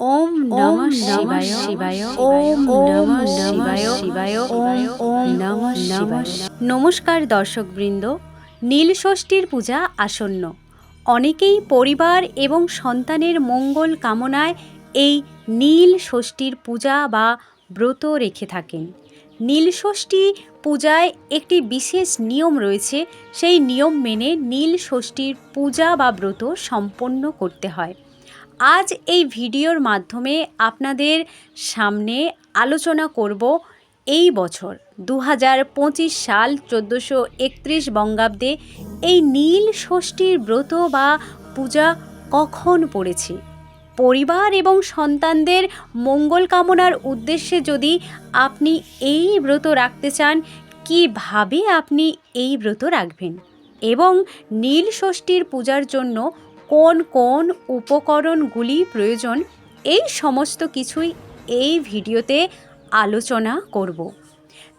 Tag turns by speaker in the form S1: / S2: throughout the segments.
S1: ওম নমঃ শিবায় শিবায় ওম নমঃ শিবায় শিবায় ওম ওম নমঃ শিবায় নমস্কার দর্শকবৃন্দ নীল ষষ্ঠীর পূজা আসন্ন। অনেকেই পরিবার এবং সন্তানের মঙ্গল কামনায় এই নীল ষষ্ঠীর পূজা বা ব্রত রেখে থাকেন। নীল ষষ্ঠী পূজায় একটি বিশেষ নিয়ম রয়েছে সেই নিয়ম মেনে নীল ষষ্ঠীর পূজা বা ব্রত সম্পন্ন করতে হয়। আজ এই ভিডিওর মাধ্যমে আপনাদের সামনে আলোচনা করব এই বছর দু হাজার পঁচিশ সাল চোদ্দোশো একত্রিশ বঙ্গাব্দে এই নীল ষষ্ঠীর ব্রত বা পূজা কখন পড়েছে? পরিবার এবং সন্তানদের মঙ্গল কামনার উদ্দেশ্যে যদি আপনি এই ব্রত রাখতে চান, কীভাবে আপনি এই ব্রত রাখবেন? এবং নীল ষষ্ঠীর পূজার জন্য কোন কোন উপকরণগুলি প্রয়োজন, এই সমস্ত কিছুই এই ভিডিওতে আলোচনা করব।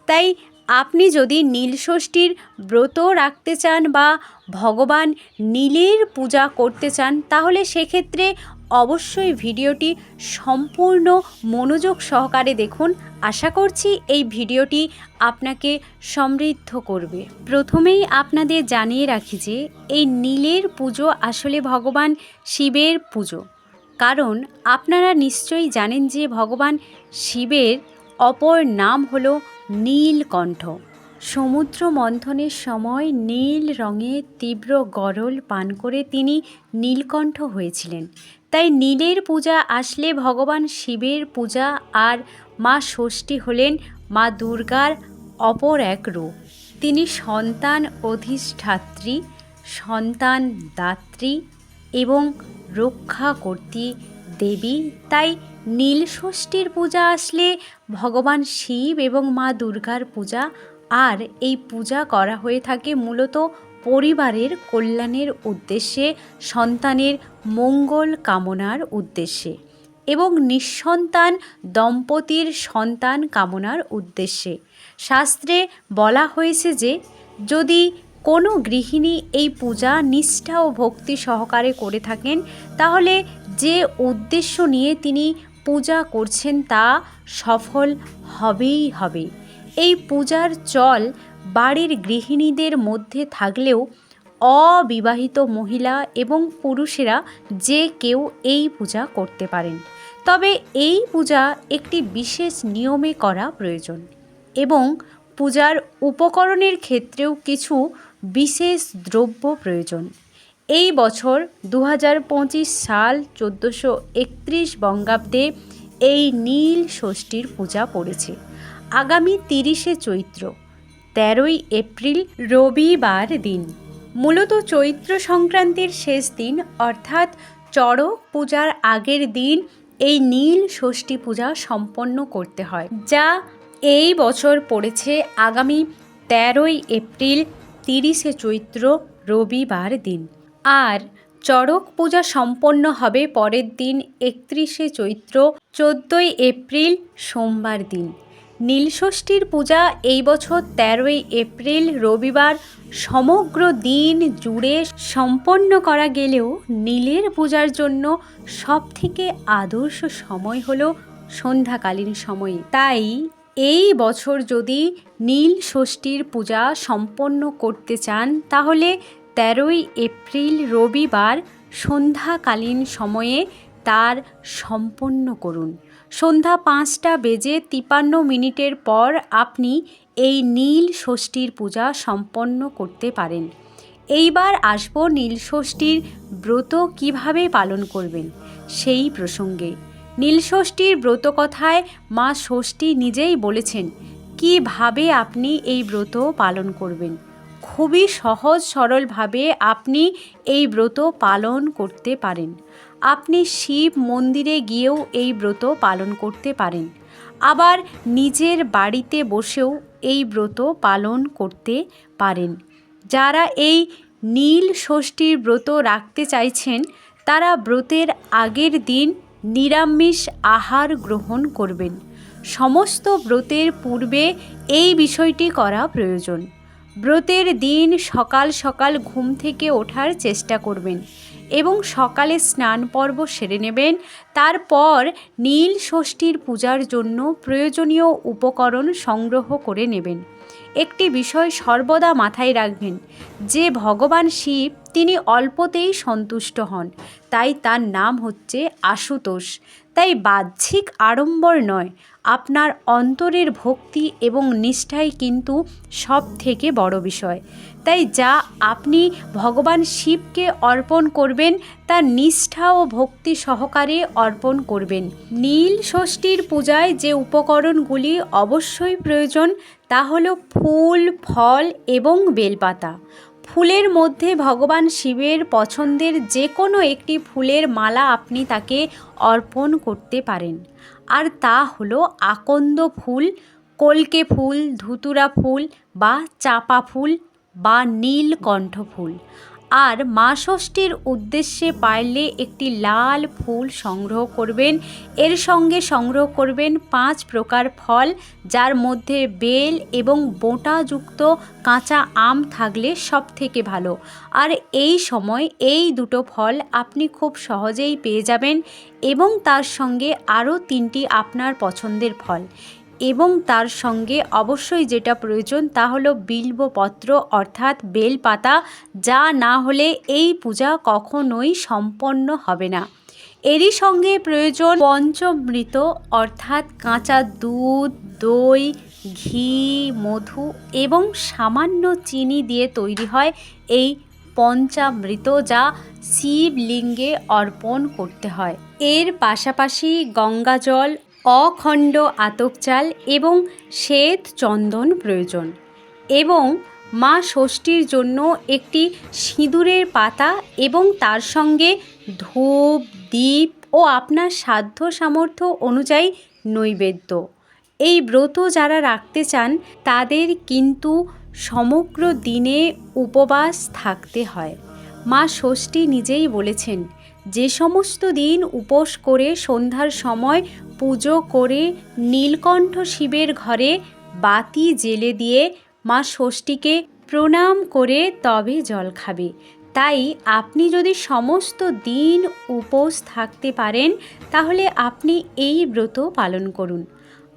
S1: তাই আপনি যদি নীলষষ্ঠীর ব্রত রাখতে চান বা ভগবান নীলের পূজা করতে চান, তাহলে সেক্ষেত্রে অবশ্যই ভিডিওটি সম্পূর্ণ মনোযোগ সহকারে দেখুন। আশা করছি এই ভিডিওটি আপনাকে সমৃদ্ধ করবে। প্রথমেই আপনাদের জানিয়ে রাখি যে, এই নীলের পুজো আসলে ভগবান শিবের পুজো। কারণ আপনারা নিশ্চয়ই জানেন যে, ভগবান শিবের অপর নাম হল নীলকণ্ঠ। সমুদ্র মন্থনের সময় নীল রঙে তীব্র গরল পান করে তিনি নীলকণ্ঠ হয়েছিলেন। তাই নীলের পূজা আসলে ভগবান শিবের পূজা আর মা ষষ্ঠী হলেন মা দুর্গার অপর এক রূপ। তিনি সন্তান অধিষ্ঠাত্রী, সন্তান দাত্রী এবং রক্ষা কর্তী দেবী। তাই নীল ষষ্ঠীর পূজা আসলে ভগবান শিব এবং মা দুর্গার পূজা আর এই পূজা করা হয়ে থাকে মূলত পরিবারের কল্যাণের উদ্দেশ্যে, সন্তানের মঙ্গল কামনার উদ্দেশ্যে এবং নিঃসন্তান দম্পতির সন্তান কামনার উদ্দেশ্যে। শাস্ত্রে বলা হয়েছে যে, যদি কোনো গৃহিণী এই পূজা নিষ্ঠা ও ভক্তি সহকারে করে থাকেন, তাহলে যে উদ্দেশ্য নিয়ে তিনি পূজা করছেন তা সফল হবেই হবে। এই পূজার চল বাড়ির গৃহিণীদের মধ্যে থাকলেও অবিবাহিত মহিলা এবং পুরুষেরা যে কেউ এই পূজা করতে পারেন। তবে এই পূজা একটি বিশেষ নিয়মে করা প্রয়োজন এবং পূজার উপকরণের ক্ষেত্রেও কিছু বিশেষ দ্রব্য প্রয়োজন। এই বছর দু হাজার পঁচিশ সাল চোদ্দোশো একত্রিশ বঙ্গাব্দে এই নীল ষষ্ঠীর পূজা পড়েছে। আগামী তিরিশে চৈত্র, তেরোই এপ্রিল, রবিবার দিন। মূলত চৈত্র সংক্রান্তির শেষ দিন, অর্থাৎ চড়ক পূজার আগের দিন এই নীল ষষ্ঠী পূজা সম্পন্ন করতে হয়, যা এই বছর পড়েছে আগামী তেরোই এপ্রিল, তিরিশে চৈত্র, রবিবার দিন। আর চড়ক পূজা সম্পন্ন হবে পরের দিন একত্রিশে চৈত্র, চোদ্দোই এপ্রিল, সোমবার দিন। নীলষষ্ঠীর পূজা এই বছর তেরোই এপ্রিল রবিবার সমগ্র দিন জুড়ে সম্পন্ন করা গেলেও নীলের পূজার জন্য সবথেকে আদর্শ সময় হলো সন্ধ্যাকালীন সময়ে। তাই এই বছর যদি নীল ষষ্ঠীর পূজা সম্পন্ন করতে চান, তাহলে তেরোই এপ্রিল রবিবার সন্ধ্যাকালীন সময়ে তার সম্পন্ন করুন। সন্ধ্যা পাঁচটা বেজে তিপান্ন মিনিটের পর আপনি এই নীল ষষ্ঠীর পূজা সম্পন্ন করতে পারেন। এইবার আসব নীল ষষ্ঠীর ব্রত কীভাবে পালন করবেন সেই প্রসঙ্গে। নীলষষ্ঠীর ব্রত কথায় মা ষষ্ঠী নিজেই বলেছেন, কীভাবে আপনি এই ব্রত পালন করবেন? খুবই সহজ, সরলভাবে আপনি এই ব্রত পালন করতে পারেন। আপনি শিব মন্দিরে গিয়েও এই ব্রত পালন করতে পারেন। আবার নিজের বাড়িতে বসেও এই ব্রত পালন করতে পারেন। যারা এই নীল ষষ্ঠীর ব্রত রাখতে চাইছেন, তারা ব্রতের আগের দিন নিরামিষ আহার গ্রহণ করবেন। সমস্ত ব্রতের পূর্বে এই বিষয়টি করা প্রয়োজন। ব্রতের দিন সকাল সকাল ঘুম থেকে ওঠার চেষ্টা করবেন এবং সকালে স্নান পর্ব সেরে নেবেন। তারপর নীল ষষ্ঠীর পূজার জন্য প্রয়োজনীয় উপকরণ সংগ্রহ করে নেবেন। একটি বিষয় সর্বদা মাথায় রাখবেন, যে ভগবান শিব তিনি অল্পতেই সন্তুষ্ট হন, তাই তার নাম হচ্ছে আশুতোষ। তাই বাহ্যিক আড়ম্বর নয় আপনার অন্তরের ভক্তি এবং নিষ্ঠাই কিন্তু সব থেকে বড় বিষয়। তাই যা আপনি ভগবান শিবকে অর্পণ করবেন তা নিষ্ঠা ও ভক্তি সহকারে অর্পণ করবেন। নীল ষষ্ঠীর পূজায় যে উপকরণগুলি অবশ্যই প্রয়োজন, তা হলো ফুল, ফল এবং বেলপাতা। ফুলের মধ্যে ভগবান শিবের পছন্দের যে কোনো একটি ফুলের মালা আপনি তাকে অর্পণ করতে পারেন। আর তা হলো আকন্দ ফুল, কলকে ফুল, ধুতুরা ফুল বা চাপা ফুল বা নীলকণ্ঠ ফুল। আর মা ষষ্ঠীর উদ্দেশ্যে পারলে একটি লাল ফুল সংগ্রহ করবেন। এর সঙ্গে সংগ্রহ করবেন পাঁচ প্রকার ফল, যার মধ্যে বেল এবং বোঁটাযুক্ত কাঁচা আম থাকলে সব থেকে ভালো। আর এই সময় এই দুটো ফল আপনি খুব সহজেই পেয়ে যাবেন এবং তার সঙ্গে আরও তিনটি আপনার পছন্দের ফল। এবং তার সঙ্গে অবশ্যই যেটা প্রয়োজন তা হলো বিল্বপত্র, অর্থাৎ বেলপাতা, যা না হলে এই পূজা কখনোই সম্পন্ন হবে না। এরই সঙ্গে প্রয়োজন পঞ্চমৃত, অর্থাৎ কাঁচা দুধ, দই, ঘি, মধু এবং সামান্য চিনি দিয়ে তৈরি হয় এই পঞ্চামৃত, যা শিবলিঙ্গে অর্পণ করতে হয়। এর পাশাপাশি গঙ্গাজল অখণ্ড আতপ চাল এবং শ্বেত চন্দন প্রয়োজন এবং মা ষষ্ঠীর জন্য একটি সিঁদুরের পাতা এবং তার সঙ্গে ধূপ দ্বীপ ও আপনার সাধ্য সামর্থ্য অনুযায়ী নৈবেদ্য। এই ব্রত যারা রাখতে চান, তাদের কিন্তু সমগ্র দিনে উপবাস থাকতে হয়। মা ষষ্ঠী নিজেই বলেছেন যে সমস্ত দিন উপোস করে সন্ধ্যার সময় পুজো করে নীলকণ্ঠ শিবের ঘরে বাতি জেলে দিয়ে মা ষষ্ঠীকে প্রণাম করে তবে জল খাবে। তাই আপনি যদি সমস্ত দিন উপোস থাকতে পারেন, তাহলে আপনি এই ব্রত পালন করুন।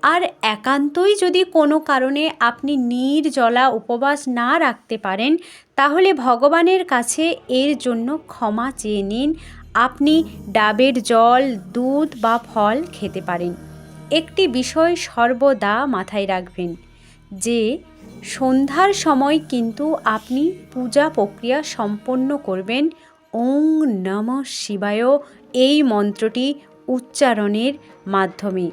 S1: আর একান্তই যদি কোনো কারণে আপনি নির্জলা উপবাস না রাখতে পারেন, তাহলে ভগবানের কাছে এর জন্য ক্ষমা চেয়ে নিন। আপনি ডাবের জল, দুধ বা ফল খেতে পারেন। একটি বিষয় সর্বদা মাথায় রাখবেন যে, সন্ধ্যার সময় কিন্তু আপনি পূজা প্রক্রিয়া সম্পন্ন করবেন। ওং নম শিবায় এই মন্ত্রটি উচ্চারণের মাধ্যমে।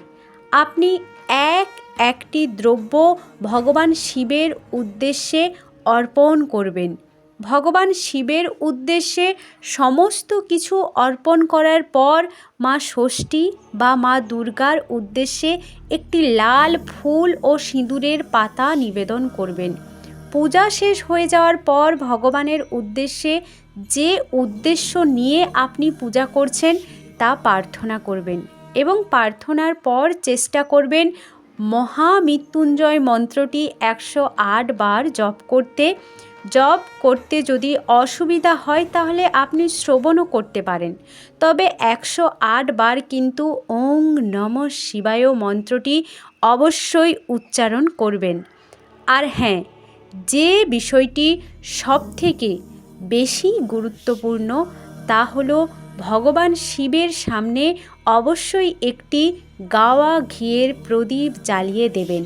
S1: আপনি এক একটি দ্রব্য ভগবান শিবের উদ্দেশ্যে অর্পণ করবেন। ভগবান শিবের উদ্দেশ্যে সমস্ত কিছু অর্পণ করার পর মা ষষ্ঠী বা মা দুর্গার উদ্দেশ্যে একটি লাল ফুল ও সিঁদুরের পাতা নিবেদন করবেন। পূজা শেষ হয়ে যাওয়ার পর ভগবানের উদ্দেশ্যে যে উদ্দেশ্য নিয়ে আপনি পূজা করছেন তা প্রার্থনা করবেন এবং প্রার্থনার পর চেষ্টা করবেন মহামৃত্যুঞ্জয় মন্ত্রটি একশো আট বার জপ করতে। জব করতে যদি অসুবিধা হয় তাহলে আপনি শ্রবণও করতে পারেন। তবে একশো আট বার কিন্তু ওং নম শিবায় মন্ত্রটি অবশ্যই উচ্চারণ করবেন। আর হ্যাঁ যে বিষয়টি সব থেকে বেশি গুরুত্বপূর্ণ তা হলো ভগবান শিবের সামনে অবশ্যই একটি গাওয়া ঘিয়ের প্রদীপ জ্বালিয়ে দেবেন।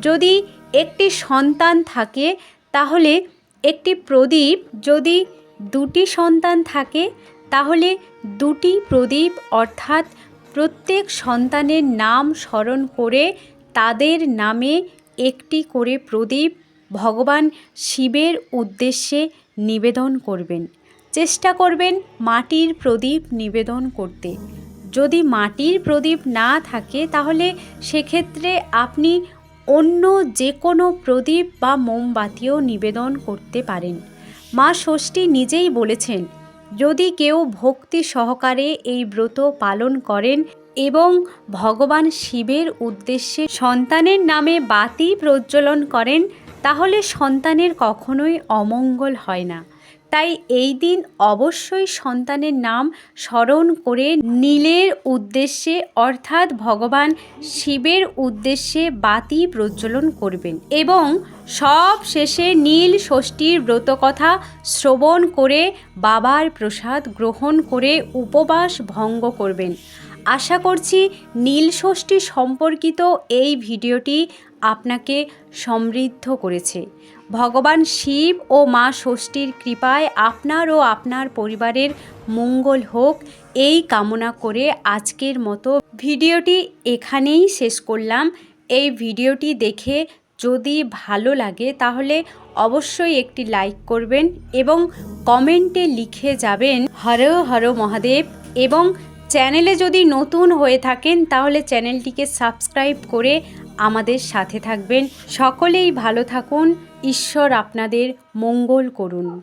S1: যদি একটি সন্তান থাকে তাহলে একটি প্রদীপ যদি দুটি সন্তান থাকে, তাহলে দুটি প্রদীপ অর্থাৎ প্রত্যেক সন্তানের নাম স্মরণ করে তাদের নামে একটি করে প্রদীপ ভগবান শিবের উদ্দেশ্যে নিবেদন করবেন। চেষ্টা করবেন মাটির প্রদীপ নিবেদন করতে। যদি মাটির প্রদীপ না থাকে, তাহলে সেক্ষেত্রে আপনি অন্য যে কোনো প্রদীপ বা মোমবাতিও নিবেদন করতে পারেন। মা ষষ্ঠী নিজেই বলেছেন, যদি কেউ ভক্তি সহকারে এই ব্রত পালন করেন এবং ভগবান শিবের উদ্দেশ্যে সন্তানের নামে বাতি প্রজ্বলন করেন, তাহলে সন্তানের কখনোই অমঙ্গল হয় না। তাই এই দিন অবশ্যই সন্তানের নাম স্মরণ করে নীলের উদ্দেশ্যে, অর্থাৎ ভগবান শিবের উদ্দেশ্যে বাতি প্রজ্বলন করবেন এবং সব শেষে নীল ষষ্ঠীর ব্রতকথা শ্রবণ করে বাবার প্রসাদ গ্রহণ করে উপবাস ভঙ্গ করবেন। আশা করছি নীল ষষ্ঠী সম্পর্কিত এই ভিডিওটি আপনাকে সমৃদ্ধ করেছে। ভগবান শিব ও মা ষষ্ঠীর কৃপায় আপনার ও আপনার পরিবারের মঙ্গল হোক। এই কামনা করে আজকের মতো ভিডিওটি এখানেই শেষ করলাম। এই ভিডিওটি দেখে যদি ভালো লাগে তাহলে অবশ্যই একটি লাইক করবেন এবং কমেন্টে লিখে যাবেন হর হর মহাদেব এবং চ্যানেলে যদি নতুন হয়ে থাকেন তাহলে চ্যানেলটিকে সাবস্ক্রাইব করে আমাদের সাথে থাকবেন। সকলেই ভালো থাকুন। ঈশ্বর আপনাদের মঙ্গল করুন।